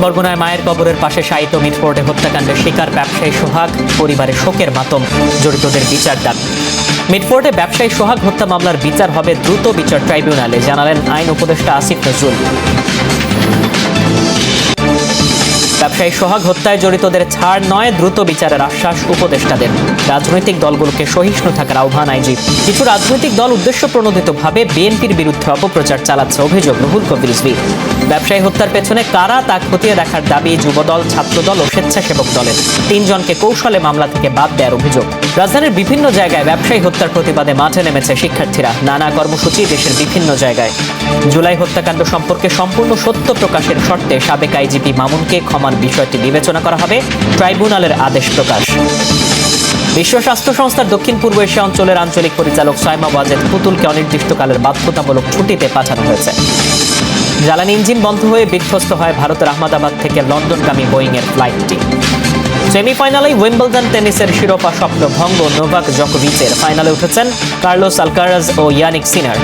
বরগুনায় মায়ের কবরের পাশে সাহিত্য মিটফোর্টে হত্যাকাণ্ডের শিকার ব্যবসায়ী সোহাগ পরিবারে শোকের মাতম, জড়িতদের বিচার দাবি। মিটফোর্টে ব্যবসায়ী সোহাগ হত্যা মামলার বিচার হবে দ্রুত বিচার ট্রাইব্যুনালে, জানালেন আইন উপদেষ্টা আসিফ নজরুল। ব্যবসায়ী সোহাগ হত্যায় জড়িতদের ছাড় নয়, দ্রুত বিচারের আশ্বাস উপদেষ্টাদের। রাজনৈতিক দলগুলোকে সহিষ্ণু থাকার আহ্বান আইজি। কিছু রাজনৈতিক দল উদ্দেশ্য প্রণোদিতভাবে বিএনপির বিরুদ্ধে অপপ্রচার চালাচ্ছে অভিযোগ রুহুল কবির রিজভী ব্যবসায়ী হত্যার পেছনে কারা তা খতিয়ে দেখার দাবি যুবদল, ছাত্রদল ও স্বেচ্ছাসেবক দলের। তিনজনকে কৌশলে মামলা থেকে বাদ দেওয়ার অভিযোগ। রাজধানীর বিভিন্ন জায়গায় ব্যবসায়ী হত্যার প্রতিবাদে মাঠে নেমেছে শিক্ষার্থীরা। নানা কর্মসূচি দেশের বিভিন্ন জায়গায়। জুলাই হত্যাকাণ্ড সম্পর্কে সম্পূর্ণ সত্য প্রকাশের শর্তে সাবেক আইজিপি মামুনকে ক্ষমার বিষয়টি বিবেচনা করা হবে। ট্রাইব্যুনালের আদেশ প্রকাশ। বিশ্ব স্বাস্থ্য সংস্থার দক্ষিণ পূর্ব এশিয়া অঞ্চলের আঞ্চলিক পরিচালক সাইমা ওয়াজেদ পুতুলকে অনির্দিষ্টকালের বাধ্যতামূলক ছুটিতে পাঠানো হয়েছে। জ্বালানি ইঞ্জিন বন্ধ হয়ে বিধ্বস্ত হয় ভারতের আহমেদাবাদ থেকে লন্ডনগামী বোয়িং এর ফ্লাইটটি। সেমিফাইনালে উইম্বলডন টেনিসের শিরোপা স্বপ্ন ভঙ্গ নোভাক জকোভিচের ফাইনালে উঠেছেন কার্লোস আলকারাজ ও ইয়ানিক সিনার।